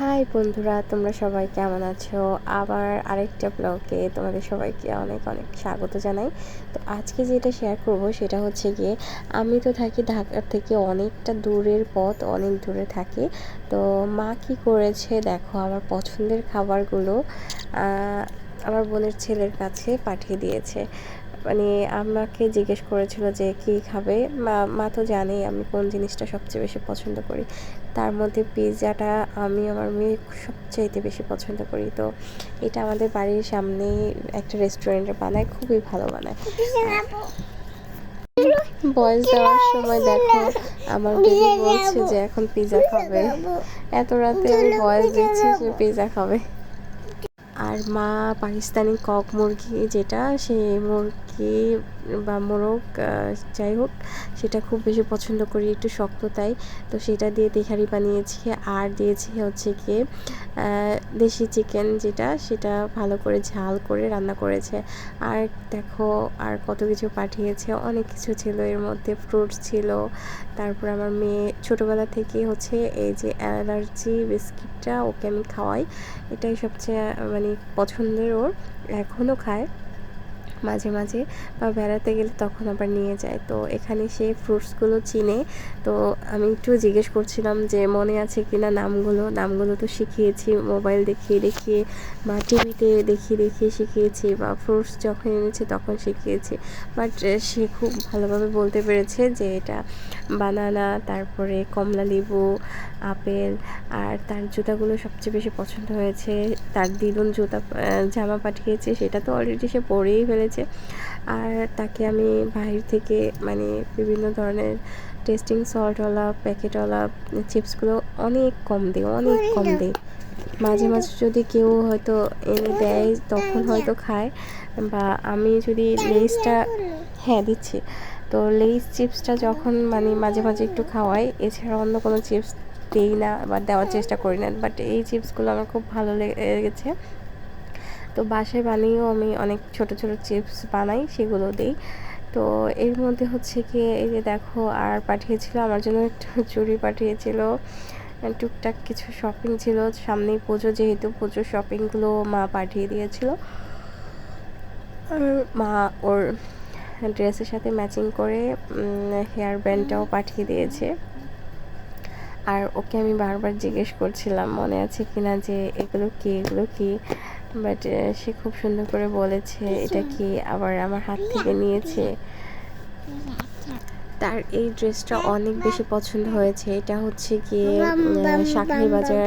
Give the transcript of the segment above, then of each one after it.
High বন্ধুরা, তোমরা সবাই কেমন আছো? আবার আরেকটা ব্লগে তোমাদের সবাইকে অনেক অনেক স্বাগত জানাই। তো আজকে যেটা শেয়ার করব সেটা হচ্ছে গিয়ে, আমি তো থাকি ঢাকার থেকে অনেকটা দূরের পথ, অনেক দূরে থাকি। তো মা কি করেছে দেখো, আমার পছন্দের খাবারগুলো আমার বোনের ছেলের কাছে পাঠিয়ে দিয়েছে। মানে আমাকে জিজ্ঞেস করেছিল যে, কি খাবে? মা মা তো জানেই আমি কোন জিনিসটা সবচেয়ে বেশি পছন্দ করি। তার মধ্যে পিৎজাটা আমি আমার মেয়ে সবচাইতে বেশি পছন্দ করি। তো এটা আমাদের বাড়ির সামনেই একটা রেস্টুরেন্টে বানায়, খুবই ভালো বানায়। বয়স দেওয়ার সময় দেখো, আমার বেবি বলছে যে এখন পিৎজা খাবে। এত রাতে আমি বয়স দিচ্ছি, সে পিৎজা খাবে। আর মা পাকিস্তানি কক মুরগি, যেটা সেই মুরগি বা মোরগ যাই হোক, সেটা খুব বেশি পছন্দ করি, একটু শক্ত তাই। তো সেটা দিয়ে তেহারি বানিয়েছি। আর দিয়েছি হচ্ছে গিয়ে দেশি চিকেন যেটা, সেটা ভালো করে ঝাল করে রান্না করেছে। আর দেখো, আর কত কিছু পাঠিয়েছে। অনেক কিছু ছিল, এর মধ্যে ফ্রুটস ছিল। তারপর আমার মেয়ে ছোটোবেলা থেকে হচ্ছে এই যে অ্যালার্জি বিস্কিটটা ওকে আমি খাওয়াই। এটাই সবচেয়ে মানে পছন্দের ওর। এখনও খায়। মাঝে মাঝে বা বেড়াতে গেলে তখন আবার নিয়ে যায়। তো এখানে সে ফ্রুটসগুলো চিনে। তো আমি একটু জিজ্ঞেস করছিলাম যে মনে আছে কি না নামগুলো? নামগুলো তো শিখিয়েছি। মোবাইল দেখিয়ে দেখিয়ে বা টিভিতে দেখিয়ে দেখিয়ে শিখিয়েছি বা ফ্রুটস যখন এনেছে তখন শিখিয়েছি। বাট সে খুব ভালোভাবে বলতে পেরেছে যে এটা বানানা, তারপরে কমলা লেবু, আপেল আর তার জুতাগুলো সবচেয়ে বেশি পছন্দ হয়েছে। তার দ্বিগুণ জুতা জামা পাঠিয়েছে। সেটা তো অলরেডি সে পরেই ফেলেছে। আর তাকে আমি বাহির থেকে মানে বিভিন্ন ধরনের টেস্টিং সল্টওয়ালা প্যাকেটওয়ালা চিপসগুলো অনেক কম দিই অনেক কম দিই। মাঝে মাঝে যদি কেউ হয়তো এনে দেয় তখন হয়তো খায়। বা আমি যদি লেসটা হ্যাঁ দিচ্ছি। তো লেস চিপসটা যখন মানে মাঝে মাঝে একটু খাওয়াই এছাড়া অন্য কোনো চিপস দিই না বা দেওয়ার চেষ্টা করি না। বাট এই চিপসগুলো আমার খুব ভালো লেগেছে। তো বাসায় বানিয়েও আমি অনেক ছোট ছোট চিপস বানাই, সেগুলো দিই। তো এর মধ্যে হচ্ছে কি, এই যে দেখো, আর পাঠিয়েছিল, আমার জন্য একটু চুড়ি পাঠিয়েছিল, টুকটাক কিছু শপিং ছিল। সামনেই পুজো, যেহেতু পুজোর শপিংগুলো মা পাঠিয়ে দিয়েছিল। আর মা ওর ড্রেসের সাথে ম্যাচিং করে হেয়ার ব্যান্ডটাও পাঠিয়ে দিয়েছে। আর ওকে আমি বারবার জিজ্ঞেস করছিলাম, মনে আছে কিনা যে এগুলো কি এগুলো কি? বাট সে খুব সুন্দর করে বলেছে এটা কি আবার আমার হাত থেকে নিয়েছে? তার এই ড্রেসটা অনেক বেশি পছন্দ হয়েছে। এটা হচ্ছে গিয়ে শাকরি বাজার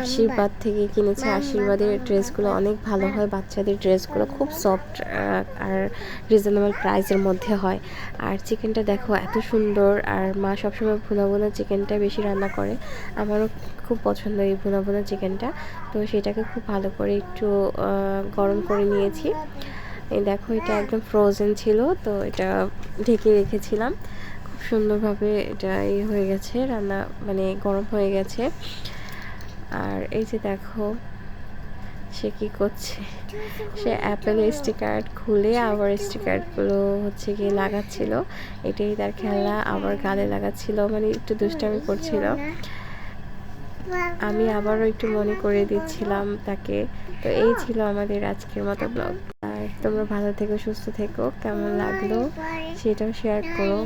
আশীর্বাদ থেকে কিনেছে। আশীর্বাদের ড্রেসগুলো অনেক ভালো হয়। বাচ্চাদের ড্রেসগুলো খুব সফট আর রিজনেবল প্রাইসের মধ্যে হয়। আর চিকেনটা দেখো এত সুন্দর। আর মা সবসময় ভুনা ভুনা চিকেনটা বেশি রান্না করে। আমারও খুব পছন্দ এই ভুনা ভুনা চিকেনটা তো সেটাকে খুব ভালো করে একটু গরম করে নিয়েছি। এই দেখো, এটা একদম ফ্রোজেন ছিল, তো এটা ঢেকে রেখেছিলাম। খুব সুন্দরভাবে এটা ইয়ে হয়ে গেছে, রান্না মানে গরম হয়ে গেছে। আর এই যে দেখো, সে কি করছে? সে অ্যাপেলের স্টিকার খুলে আবার স্টিকারগুলো হচ্ছে গিয়ে লাগাচ্ছিল। এটাই তার খেলা আবার গালে লাগাচ্ছিল মানে একটু দুষ্টামি করছিল। আমি আবারও একটু মনে করে দিচ্ছিলাম তাকে। তো এই ছিল আমাদের আজকের মতো ব্লগ তোমরা ভালো থেকো সুস্থ থেকো কেমন লাগল সেটাও শেয়ার করো।